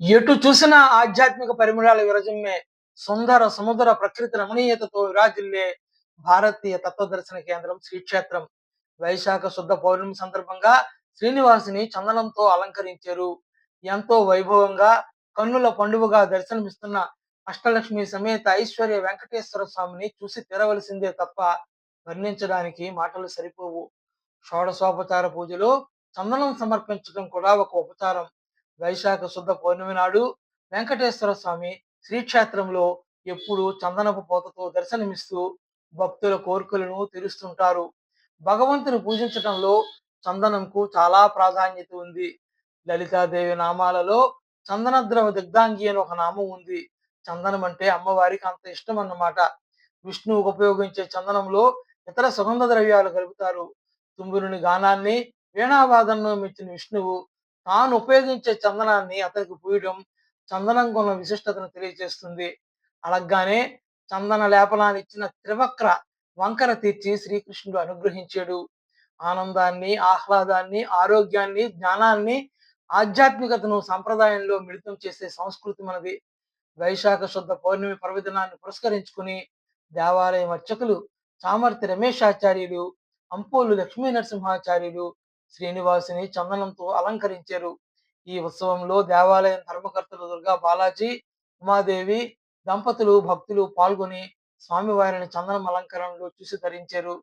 ఎటు చూసిన ఆధ్యాత్మిక పరిమళాల విరజమ్మే సుందర సముద్ర ప్రకృతి రమణీయతతో విరాజిల్లే భారతీయ తత్వదర్శన కేంద్రం శ్రీక్షేత్రం. వైశాఖ శుద్ధ పౌర్ణమి సందర్భంగా శ్రీనివాసుని చందనంతో అలంకరించారు. ఎంతో వైభవంగా కన్నుల పండుగగా దర్శనమిస్తున్న అష్టలక్ష్మి సమేత ఐశ్వర్య వెంకటేశ్వర స్వామిని చూసి తెరవలసిందే తప్ప వర్ణించడానికి మాటలు సరిపోవు. షోడశోపచార పూజలో చందనం సమర్పించడం కూడా ఒక ఉపచారం. వైశాఖ శుద్ధ పౌర్ణమి నాడు వెంకటేశ్వర స్వామి శ్రీక్షేత్రంలో ఎప్పుడు చందనపు పోతతో దర్శనమిస్తూ భక్తుల కోరికలను తీరుస్తుంటారు. భగవంతుని పూజించటంలో చందనంకు చాలా ప్రాధాన్యత ఉంది. లలితాదేవి నామాలలో చందనద్రవ దిగ్ధాంగి అని ఒక నామం ఉంది. చందనం అంటే అమ్మవారికి అంత ఇష్టం అన్నమాట. విష్ణువుకు ఉపయోగించే చందనంలో ఇతర సుగంధ ద్రవ్యాలు కలుపుతారు. తుంబురుని గానాన్ని వీణావాదనను మెచ్చిన విష్ణువు తాను ఉపయోగించే చందనాన్ని అతనికి పూయడం చందనం కొన్న విశిష్టతను తెలియజేస్తుంది. అలాగానే చందన లేపనాన్ని ఇచ్చిన త్రివక్ర వంకర తీర్చి శ్రీకృష్ణుడు అనుగ్రహించాడు. ఆనందాన్ని ఆహ్లాదాన్ని ఆరోగ్యాన్ని జ్ఞానాన్ని ఆధ్యాత్మికతను సంప్రదాయంలో మిళితం చేసే సంస్కృతి మనది. వైశాఖ శుద్ధ పౌర్ణమి పర్వదినాన్ని పురస్కరించుకుని దేవాలయం అర్చకులు చామర్తి రమేశాచార్యులు అంపోలు లక్ష్మీ నరసింహాచార్యులు శ్రీనివాసుని చందనంతో అలంకరించారు. ఈ ఉత్సవంలో దేవాలయం ధర్మకర్తలు దుర్గా బాలాజీ ఉమాదేవి దంపతులు భక్తులు పాల్గొని స్వామివారిని చందనం అలంకరణలో చూసి ధరించారు